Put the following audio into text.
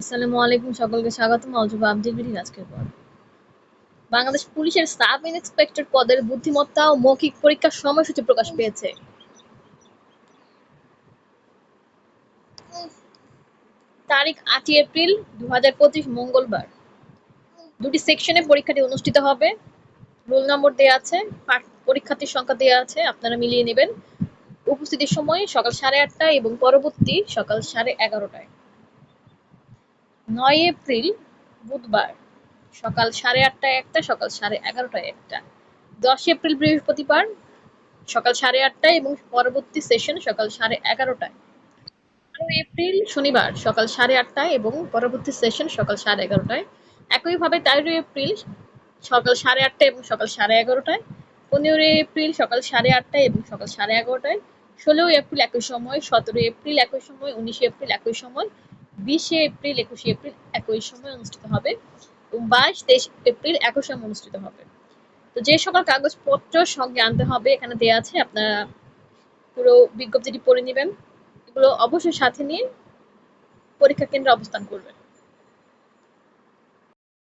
আসসালামু আলাইকুম, সকলকে স্বাগতম। অলজব আপডেট বিডির আজকের পর বাংলাদেশ পুলিশের সাব ইন্সপেক্টর পদের বুদ্ধিমত্তা ও মৌখিক পরীক্ষার সময়সূচি প্রকাশ পেয়েছে। তারিখ আটই এপ্রিল দু হাজার পঁচিশ, মঙ্গলবার। দুটি সেকশনে পরীক্ষাটি অনুষ্ঠিত হবে। রোল নম্বর দেওয়া আছে পরীক্ষার্থীর সংখ্যা দেওয়া আছে, আপনারা মিলিয়ে নেবেন। উপস্থিতির সময় সকাল সাড়ে আটটায় এবং পরবর্তী সকাল সাড়ে এগারোটায়। নয় এপ্রিল বুধবার সকাল সাড়ে আটটায় একটা সকাল সাড়ে এগারোটায় একটা দশ এপ্রিল বৃহস্পতিবার সকাল সাড়ে আটটায় এবং পরবর্তী সেশন সকাল সাড়ে এগারোটায় বারো এপ্রিল শনিবার সকাল সাড়ে আটটায় এবং পরবর্তী সেশন সকাল সাড়ে এগারোটায় একইভাবে তেরো এপ্রিল সকাল সাড়ে আটটায় এবং সকাল সাড়ে এগারোটায় পনেরো এপ্রিল সকাল সাড়ে আটটায় এবং সকাল সাড়ে এগারোটায় ষোলোই এপ্রিল একই সময় সতেরো এপ্রিল একই সময় উনিশে এপ্রিল একই সময় বিশে এপ্রিল, একুশে এপ্রিল একই সময় অনুষ্ঠিত হবে এবং বাইশ, তেইশ এপ্রিল একই সময় অনুষ্ঠিত হবে। তো যে সকল কাগজপত্র সঙ্গে আনতে হবে, এখানে দেওয়া আছে, আপনারা পুরো বিজ্ঞপ্তিটি পড়ে নেবেন। এগুলো অবশ্যই সাথে নিয়ে পরীক্ষা কেন্দ্রে অবস্থান করবেন।